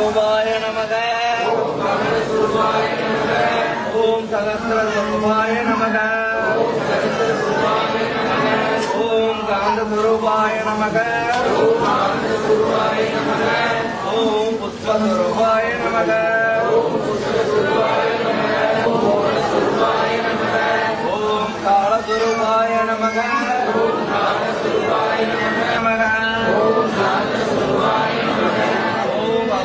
ரூபாய நமக. ஓம் சகஸ்திர ரூபாய நமக. ஓம் காந்த சுரூபாய நமக. ஓம் புஷ்ப சுரூபாய நமக. ஓம் கால சுரூபாய நமக. நமக. ஓம்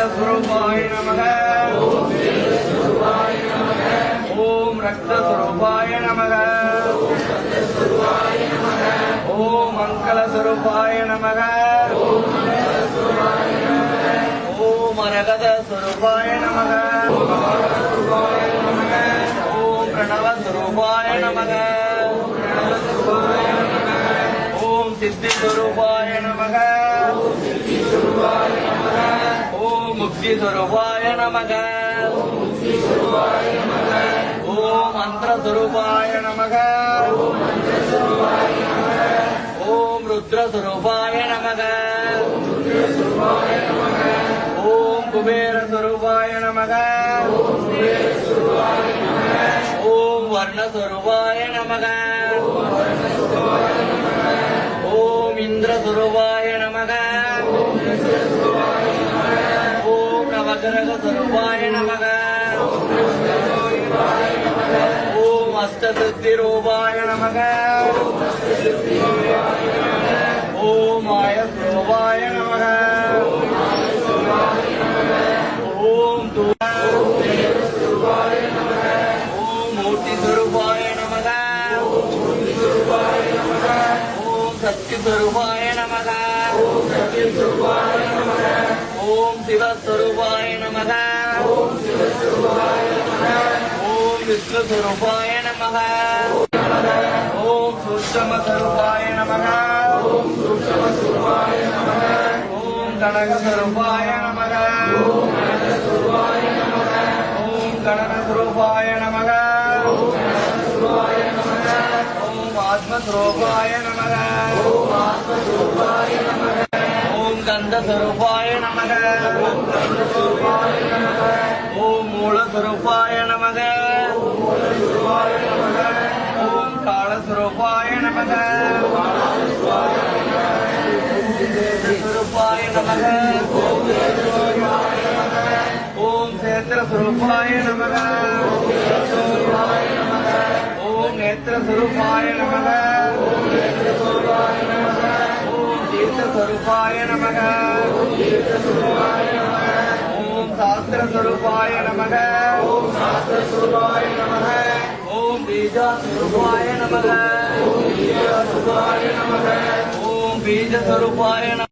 ॐ श्वेतस्वरूपाय नमः ॐ रक्तस्वरूपाय नमः ॐ मङ्गलस्वरूपाय नमः ॐ अनगतस्वरूपाय नमः ॐ प्रणवस्वरूपाय नमः ॐ सिद्धिस्वरूपाय नमः ॐ मुक्तिस्वरूपाय नमः ॐ मन्त्रस्वरूपाय नमः ॐ रुद्रस्वरूपाय नमः ॐ कुबेरस्वरूपाय नमः ॐ वर्णस्वरूपाय नमः ரூபாய நமக. ஓம் அஷ்டசக்தி ரூபாய நமக. ஓம் ஆயஸ் ரூபாய நமக. ஓம் ஓம் மூர்த்தி சுரூபாய நமக. ஓம் சக்தி சுரூபாய நமக. ஓம் சிவஸ்வரூபாய நமக. ஓம் விஷ்ணு சுரூபாய நமக. ஓம் சுஷ்டம சுரூபாய நமக. ஓம் சுஷ்டம சுரூபாய நமக. ஓம் கனக சுரூபாய ஓம்கந்த சுரூபாய நமக. ஓம் மூல சுரூபாய நமக. ஓம் கால சுரூபாய நமக. சுரூபாய நமக. ஓம் சேத்திர நமக. ஓம் நேத்திர நமக ஓம் நேத்திர நமக. தீர்த்தஸ்வரூபாய நமக. ஓம் சாஸ்திரஸ்வரூபாய நமக. ஓம் சாஸ்திரஸ்வரூபாய நமக ஓம் பீஜாஸ்வரூபாய நமக ஓம் பீஜஸ்வரூபாய நமக. ஓம் பீஜஸ்வரூபாய நமக.